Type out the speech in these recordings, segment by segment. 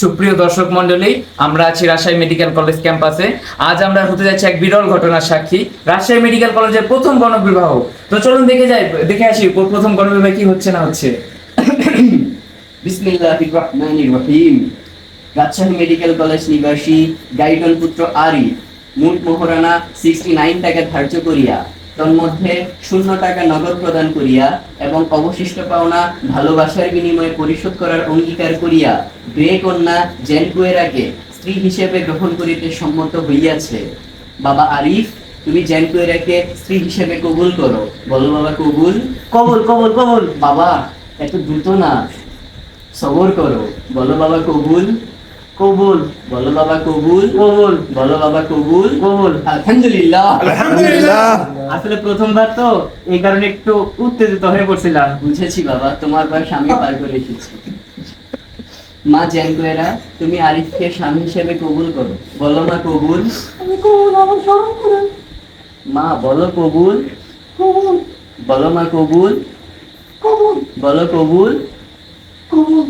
সুপ্রিয় দর্শক মন্ডলী আমরা আছি রাজশাহী মেডিকেল কলেজ ক্যাম্পাসে। আজ আমরা হতে যাচ্ছি এক বিরল ঘটনার সাক্ষী, রাজশাহী মেডিকেল কলেজের প্রথম গণবিবাহ তো চলুন দেখে যাই, দেখে আসি প্রথম গণবিবাহ কি হচ্ছে না হচ্ছে। রাজশাহী মেডিকেল কলেজ নিবাসী গাইডন পুত্র আরি, মোট মোহরানা সিক্সটি নাইন টাকা ধার্য করিয়া তন্মধ্যে শূন্য টাকা নগদ প্রদান করিয়া এবং অবশিষ্ট পাওনা ভালোবাসার বিনিময়ে পরিশোধ করার অঙ্গীকার করিয়া গ্রে কন্যা জেনকুয়েরাকে স্ত্রী হিসেবে গ্রহণ করিতে সম্মত হইয়াছে। বাবা আরিফ তুমি জেনকুয়েরাকে স্ত্রী হিসেবে কবুল করো। বলো বাবা কবুল? কবুল কবুল কবুল। বাবা এত দ্রুত না। সবর করো। বলো বাবা কবুল? কবুল। বলো বাবা কবুল। কবুল। বলো বাবা কবুল। কবুল। আলহামদুলিল্লাহ। আসলে প্রথমবার তো এই কারণে একটু উত্তেজিত হয়ে পড়ছিলাম। বুঝেছি বাবা তোমার বয়স আমি পার করে এসেছি। মা জ্যানকুয়েরা তুমি আরিফকে স্বামী হিসেবে কবুল করো। বলো মা কবুল। মা বলো কবুল। বলো মা কবুল। বলো কবুল।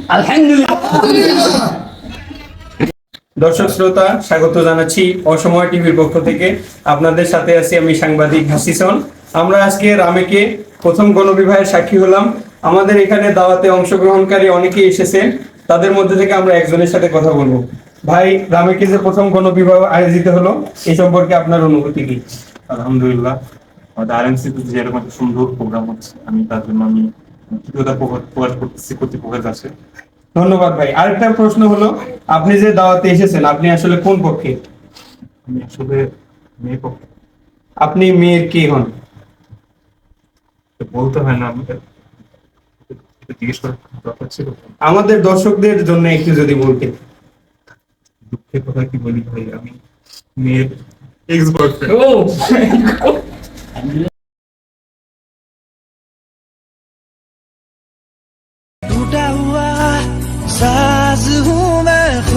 আলহামদুলিল্লাহ। দর্শক শ্রোতা, স্বাগত জানাচ্ছি অসময় টিভির পক্ষ থেকে। আপনাদের সাথে আছি আমি সাংবাদিক হাসিসন। আমরা আজকে রামেকে প্রথম গণবিবাহের সাক্ষী হলাম। আমাদের এখানে দাওয়াতে অংশগ্রহণকারী অনেকেই এসেছেন। তাদের মধ্যে থেকে আমরা একজনের সাথে কথা বলব। ভাই, রামেকে যে প্রথম গণবিবাহ আয়োজিত হলো এই সম্পর্কে আপনার অনুভূতি কি? আলহামদুলিল্লাহ। আরএমসিতে যে এরকম একটা সুন্দর প্রোগ্রাম হচ্ছে, আমি তার জন্য আমি কৃতজ্ঞতা প্রকাশ করতেছি কর্তৃপক্ষের কাছে। ধন্যবাদ ভাই। আরেকটা প্রশ্ন হলো আপনি যে দাওয়াতে এসেছেন আপনি আসলে কোন পক্ষে? আমি আসলে মেয়ে পক্ষে। আপনি মেয়ের কে হন? বলতে হয় না জিজ্ঞেস করার ছিল। আমাদের দর্শকদের জন্য একটু যদি বলতে দুঃখের কথা কি বলি ভাই? আমি মেয়ের ex boyfriend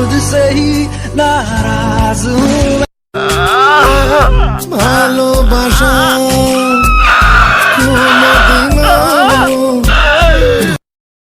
dizer, narás um